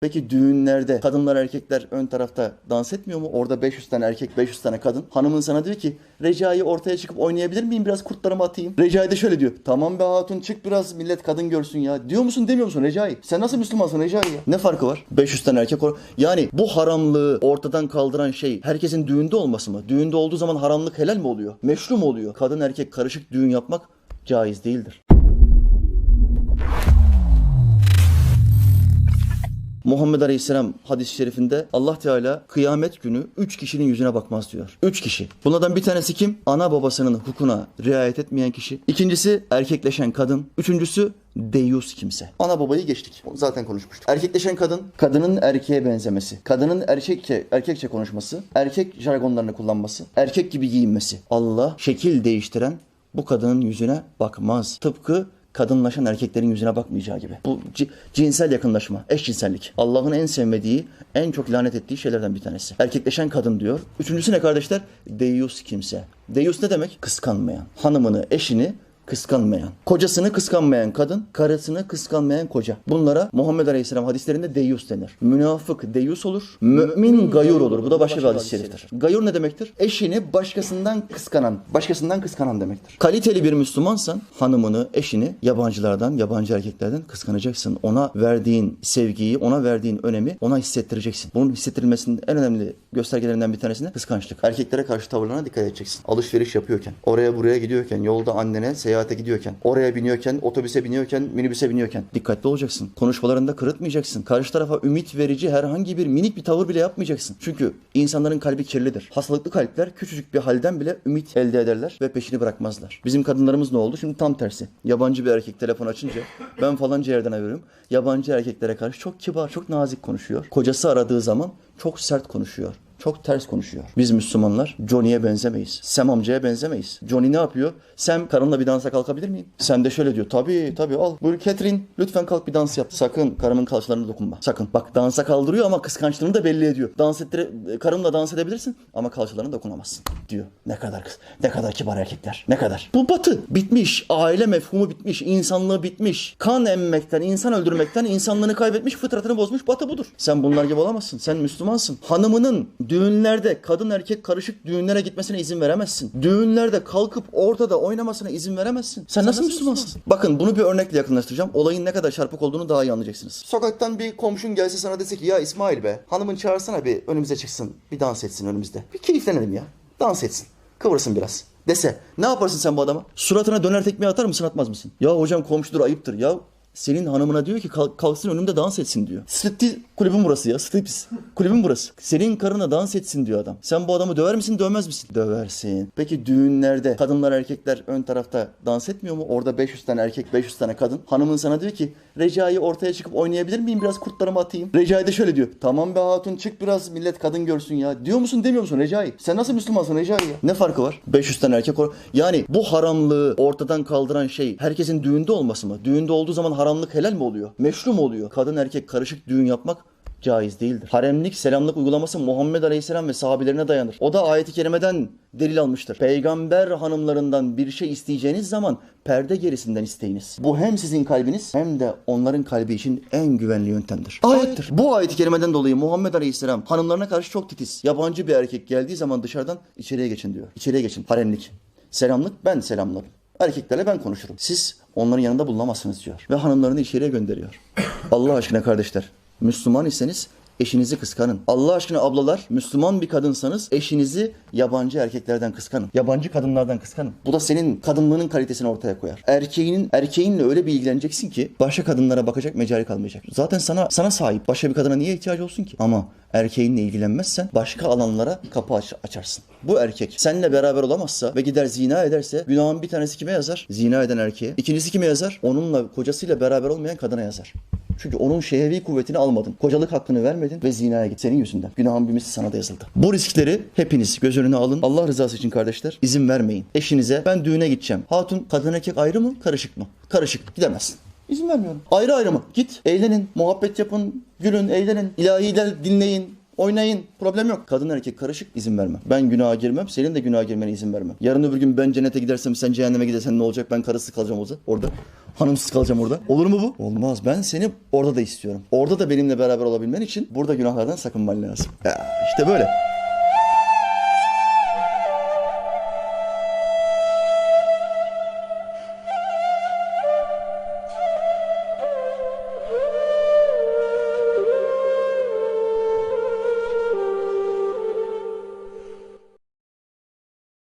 Peki düğünlerde kadınlar erkekler ön tarafta dans etmiyor mu? Orada 500 tane erkek 500 tane kadın. Hanımın sana diyor ki Recai ortaya çıkıp oynayabilir miyim? Biraz kurtlarımı atayım. Recai de şöyle diyor. Tamam be hatun çık biraz millet kadın görsün ya. Diyor musun demiyor musun Recai? Sen nasıl Müslümansın Recai ya? Ne farkı var? 500 tane erkek or Yani bu haramlığı ortadan kaldıran şey herkesin düğünde olması mı? Düğünde olduğu zaman haramlık helal mi oluyor? Meşru mu oluyor? Kadın erkek karışık düğün yapmak caiz değildir. Muhammed Aleyhisselam hadis-i şerifinde Allah Teala kıyamet günü üç kişinin yüzüne bakmaz diyor. Üç kişi. Bunlardan bir tanesi kim? Ana babasının hukukuna riayet etmeyen kişi. İkincisi erkekleşen kadın. Üçüncüsü deyus kimse. Ana babayı geçtik. Zaten konuşmuştuk. Erkekleşen kadın, kadının erkeğe benzemesi, kadının erkekçe, erkekçe konuşması, erkek jargonlarını kullanması, erkek gibi giyinmesi. Allah şekil değiştiren bu kadının yüzüne bakmaz. Tıpkı kadınlaşan erkeklerin yüzüne bakmayacağı gibi. Bu ci- cinsel yakınlaşma, eşcinsellik. Allah'ın en sevmediği, en çok lanet ettiği şeylerden bir tanesi. Erkekleşen kadın diyor. Üçüncüsü ne kardeşler? Deus kimse. Deus ne demek? Kıskanmayan. Hanımını, eşini kıskanmayan. Kocasını kıskanmayan kadın, karısını kıskanmayan koca. Bunlara Muhammed Aleyhisselam hadislerinde deyus denir. Münafık deyus olur, mümin gayur olur. Bu da başka bir hadis-i şeriftir. Gayur ne demektir? Eşini başkasından kıskanan, başkasından kıskanan demektir. Kaliteli bir Müslümansan hanımını, eşini yabancılardan, yabancı erkeklerden kıskanacaksın. Ona verdiğin sevgiyi, ona verdiğin önemi ona hissettireceksin. Bunun hissettirilmesinin en önemli göstergelerinden bir tanesi de kıskançlık. Erkeklere karşı tavırlarına dikkat edeceksin. Alışveriş yapıyorken, oraya buraya gidiyorken, yolda annene seyahate gidiyorken, oraya biniyorken, otobüse biniyorken, minibüse biniyorken dikkatli olacaksın. Konuşmalarında kırıtmayacaksın. Karşı tarafa ümit verici herhangi bir minik bir tavır bile yapmayacaksın. Çünkü insanların kalbi kirlidir. Hastalıklı kalpler küçücük bir halden bile ümit elde ederler ve peşini bırakmazlar. Bizim kadınlarımız ne oldu? Şimdi tam tersi. Yabancı bir erkek telefon açınca ben falanca yerden arıyorum. Yabancı erkeklere karşı çok kibar, çok nazik konuşuyor. Kocası aradığı zaman çok sert konuşuyor. Çok ters konuşuyor. Biz Müslümanlar Johnny'ye benzemeyiz. Sam amcaya benzemeyiz. Johnny ne yapıyor? Sam karımla bir dansa kalkabilir miyim? Sen de şöyle diyor. Tabii tabii al. Buyur Catherine lütfen kalk bir dans yap. Sakın karımın kalçalarına dokunma. Sakın. Bak dansa kaldırıyor ama kıskançlığını da belli ediyor. Dans ettire, karımla dans edebilirsin ama kalçalarına dokunamazsın diyor. Ne kadar kız. Ne kadar kibar erkekler. Ne kadar. Bu batı. Bitmiş. Aile mefhumu bitmiş. insanlığı bitmiş. Kan emmekten, insan öldürmekten insanlığını kaybetmiş, fıtratını bozmuş batı budur. Sen bunlar gibi olamazsın. Sen Müslümansın. Hanımının düğünlerde kadın erkek karışık düğünlere gitmesine izin veremezsin. Düğünlerde kalkıp ortada oynamasına izin veremezsin. Sen, nasıl, Müslümansın? Bakın bunu bir örnekle yakınlaştıracağım. Olayın ne kadar çarpık olduğunu daha iyi anlayacaksınız. Sokaktan bir komşun gelse sana dese ki ya İsmail be hanımın çağırsana bir önümüze çıksın. Bir dans etsin önümüzde. Bir keyiflenelim ya. Dans etsin. Kıvırsın biraz. Dese ne yaparsın sen bu adama? Suratına döner tekmeyi atar mısın atmaz mısın? Ya hocam komşudur ayıptır ya. Senin hanımına diyor ki kalk- kalksın önümde dans etsin diyor. Striptiz kulübün burası ya. Striptiz kulübün burası. Senin karına dans etsin diyor adam. Sen bu adamı döver misin dövmez misin? Döversin. Peki düğünlerde kadınlar erkekler ön tarafta dans etmiyor mu? Orada 500 tane erkek 500 tane kadın. Hanımın sana diyor ki Recai ortaya çıkıp oynayabilir miyim? Biraz kurtlarımı atayım. Recai de şöyle diyor. Tamam be hatun çık biraz millet kadın görsün ya. Diyor musun demiyor musun Recai? Sen nasıl Müslümansın Recai ya? Ne farkı var? 500 tane erkek or Yani bu haramlığı ortadan kaldıran şey herkesin düğünde olması mı? Düğünde olduğu zaman haramlık helal mi oluyor? Meşru mu oluyor? Kadın erkek karışık düğün yapmak caiz değildir. Haremlik, selamlık uygulaması Muhammed Aleyhisselam ve sahabelerine dayanır. O da ayeti kerimeden delil almıştır. Peygamber hanımlarından bir şey isteyeceğiniz zaman perde gerisinden isteyiniz. Bu hem sizin kalbiniz hem de onların kalbi için en güvenli yöntemdir. Ayettir. Bu ayeti kerimeden dolayı Muhammed Aleyhisselam hanımlarına karşı çok titiz. Yabancı bir erkek geldiği zaman dışarıdan içeriye geçin diyor. İçeriye geçin. Haremlik. Selamlık ben selamlarım. Erkeklerle ben konuşurum. Siz onların yanında bulunamazsınız diyor. Ve hanımlarını içeriye gönderiyor. Allah aşkına kardeşler. Müslüman iseniz eşinizi kıskanın. Allah aşkına ablalar, Müslüman bir kadınsanız eşinizi yabancı erkeklerden kıskanın. Yabancı kadınlardan kıskanın. Bu da senin kadınlığının kalitesini ortaya koyar. Erkeğinin erkeğinle öyle bir ilgileneceksin ki başka kadınlara bakacak mecali kalmayacak. Zaten sana sana sahip. Başka bir kadına niye ihtiyacı olsun ki? Ama erkeğinle ilgilenmezsen başka alanlara kapı aç- açarsın. Bu erkek seninle beraber olamazsa ve gider zina ederse günahın bir tanesi kime yazar? Zina eden erkeğe. İkincisi kime yazar? Onunla kocasıyla beraber olmayan kadına yazar. Çünkü onun şehvi kuvvetini almadın. Kocalık hakkını vermedin ve zinaya git. Senin yüzünden. Günahın bir misli sana da yazıldı. Bu riskleri hepiniz göz önüne alın. Allah rızası için kardeşler izin vermeyin. Eşinize ben düğüne gideceğim. Hatun kadın erkek ayrı mı karışık mı? Karışık. Gidemezsin. İzin vermiyorum. Ayrı ayrı mı? Git, eğlenin, muhabbet yapın, gülün, eğlenin, ilahiler dinleyin, Oynayın. Problem yok. Kadın erkek karışık izin vermem. Ben günaha girmem. Senin de günaha girmene izin vermem. Yarın öbür gün ben cennete gidersem sen cehenneme gidersen ne olacak? Ben karısı kalacağım orada. orada. Hanımsız kalacağım orada. Olur mu bu? Olmaz. Ben seni orada da istiyorum. Orada da benimle beraber olabilmen için burada günahlardan sakınman lazım. Ya işte böyle.